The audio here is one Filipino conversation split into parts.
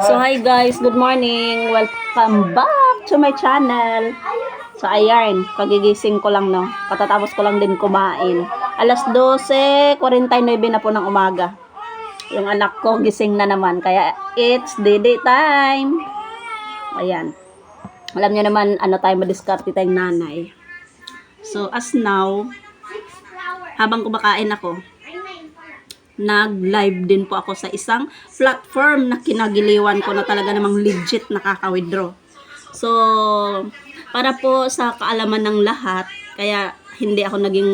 So hi guys, good morning. Welcome back to my channel. So ayan, pagigising ko lang no. Katatapos ko lang din kumain. Alas 12:49 na po ng umaga. Yung anak ko gising na naman kaya it's dede time. Ayan. Alam niyo naman ano tayo madiskarte tayong nanay. So as now, habang kumakain ako, nag-live din po ako sa isang platform na kinagiliwan ko na talaga namang legit nakaka-withdraw. So, para po sa kaalaman ng lahat, kaya hindi ako naging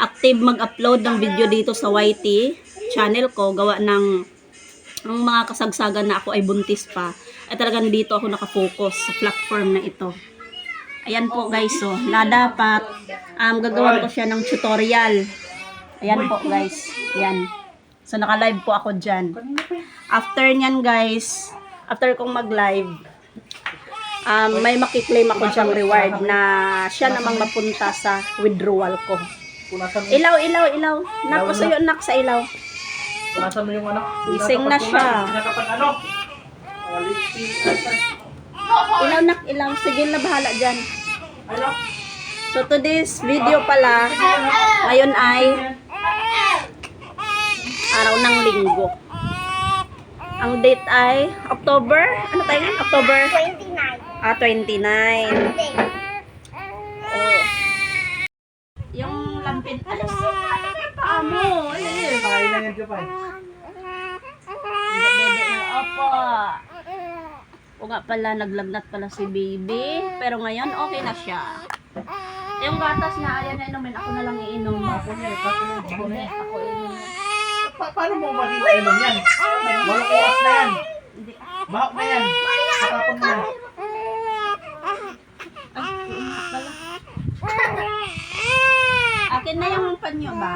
active mag-upload ng video dito sa YT channel ko, gawa ng ang mga kasagsagan na ako ay buntis pa, ay talagang dito ako nakafocus sa platform na ito. Ayan po guys, so, na dapat um, gagawan ko siya ng tutorial. Ayan po guys, ayan. So naka-live po ako dyan. After nyan guys, after kong mag-live, um, may makiklaim ako dyang reward na siya namang mapunta sa withdrawal ko. Ilaw, ilaw, ilaw. Napusuyo nak sa ilaw. punasan mo yung ano. Gising na siya. Ilaw nak, ilaw. Sige na bahala dyan. So today's video pala, ngayon ay araw ng linggo. Ang date ay October, ano tayo ngayon? October 29. ah, 29. Oh. Yung lampin, alas, paa mo. Na yan. Hindi, dede na. Opo. O nga pala, naglagnat pala si baby. Pero ngayon, okay na siya. Yung gatas na, ayan na inumin. Ako na lang iinom. Ako na, ako na, ako inom. Pa- paano mo ba dito inom yan? Walang oras na yan. Bahok na yan. Katapon mo. Akin na yung panyo ba?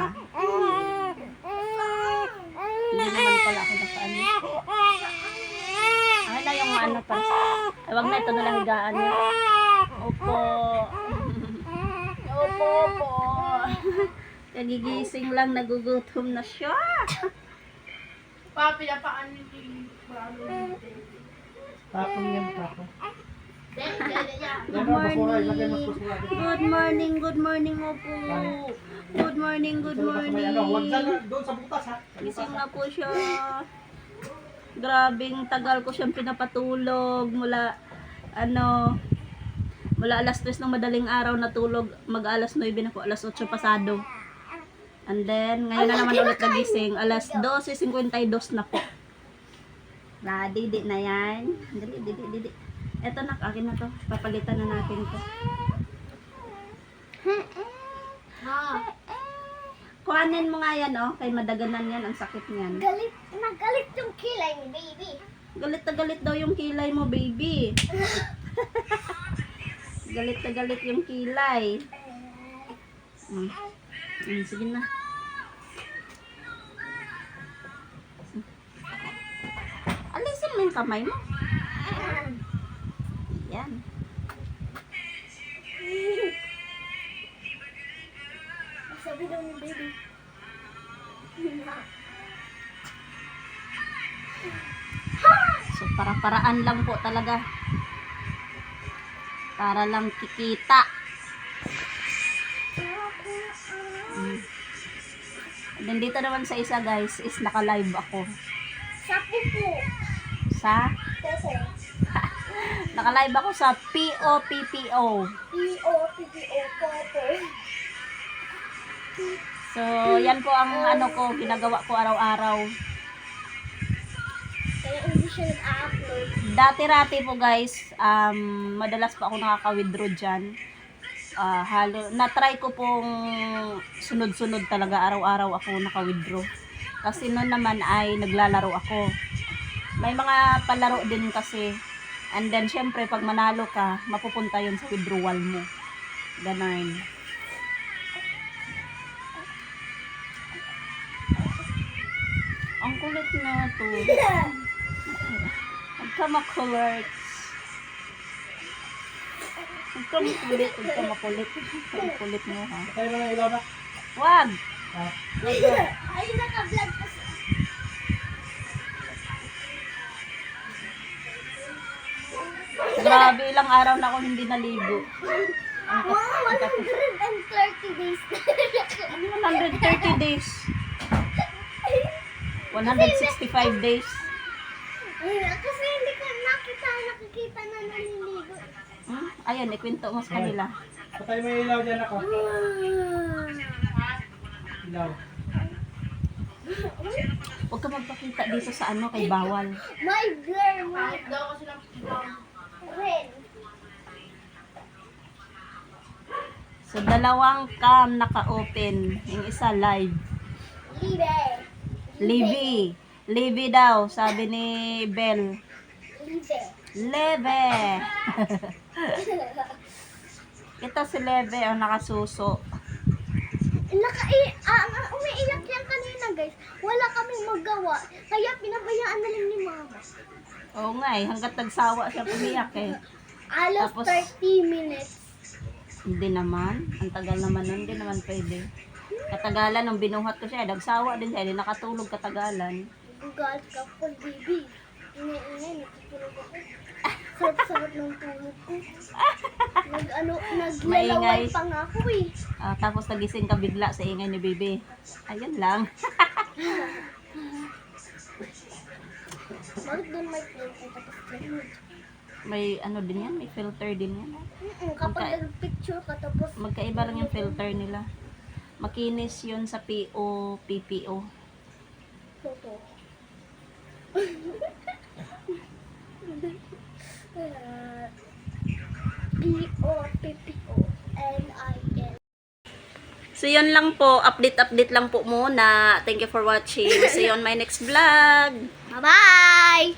Hindi naman pala ako nakaano. Akin na yung ano pa. Ay, wag na ito na lang higaan. Opo. Opo, opo. Kagigising lang, nagugutom na siya. Papi, napaan yung bago Tapon yan, tapon. Good morning. Good morning, good morning, opo. Good morning, good morning. Ano, huwag dyan, doon sa butas ha. Gising na po siya. Grabing tagal ko siyang pinapatulog mula ano mula alas 3 ng madaling araw natulog mag alas 9 na po alas 8 pasado and then ngayon na naman ulit nagising alas 12.52 na po na didi na yan didi didi didi eto nak akin na to papalitan na natin to Ha? kuhanin mo nga yan oh kay madaganan yan ang sakit niyan Galit, nagalit yung kilay ni baby. Galit na galit daw yung kilay mo, baby. galit na galit yung kilay. Mm. Mm, sige na. Alisin mo yung kamay mo. Yan. Sabi daw ni baby. So, para-paraan lang po talaga. Para lang kikita. Then dito naman sa isa guys is naka-live ako. Sa pupo. Sa. Naka-live ako sa POPPO. P-O-P-P-O. So, yan po ang ano ko, ginagawa ko araw-araw. Kaya hindi siya nag-upload. Dati-rati po guys, um, madalas pa ako nakaka-withdraw dyan. Ah, halo, na-try ko pong sunod-sunod talaga, araw-araw ako naka-withdraw. Kasi noon naman ay naglalaro ako. May mga palaro din kasi. And then, syempre, pag manalo ka, mapupunta yun sa withdrawal mo. Ganon. Ang kulit na to. Huwag kang makulit, huwag kang makulit. Huwag kang makulit mo, ha? Patay mo ng ilaw na. Huwag! Ay, naka-vlog kasi. Grabe, ilang araw na ako hindi naligo. Ang 130 days Ano 130 days? 165 days. Kasi hindi ko nakita, nakikita na naliligo. Hmm? Ayun, ikwento mo sa kanila. Patay mo yung ilaw dyan ako. Ah. Ilaw. Huwag ka magpakita dito sa ano, kay bawal. My blur, my Red. So, dalawang cam naka-open. Yung isa live. Libe. Livy. Livy daw, sabi ni Bell. Libe. Leve. Ito si Leve, ang nakasuso. Nakai, ah, ah, umiiyak yan kanina guys. Wala kaming magawa. Kaya pinabayaan na lang ni mama. Oo nga eh, hanggat nagsawa siya pumiyak eh. Alos Tapos- 30 minutes. Hindi naman. Ang tagal naman nun, hindi naman pwede. Katagalan, nung binuhat ko siya, nagsawa din siya, hindi nakatulog katagalan. Gugal ka po, baby. Ingay-ingay, natutulog ako. Sarap-sarap ng tulog ko. Nag, ano, naglalaway Maingay. pa nga ako eh. Ah, tapos nagising ka bigla sa ingay ni Bibi. Ayun lang. Bakit doon may filter tapos ganun? May ano din yan, may filter din yan. Mm-mm, kapag nag-picture ka tapos Magkaiba lang yung filter nila. Makinis yun sa PO, PPO. photo. P-O-P-P-O-N-I-N. So yun lang po, update-update lang po muna. Thank you for watching. See you on my next vlog. Bye-bye!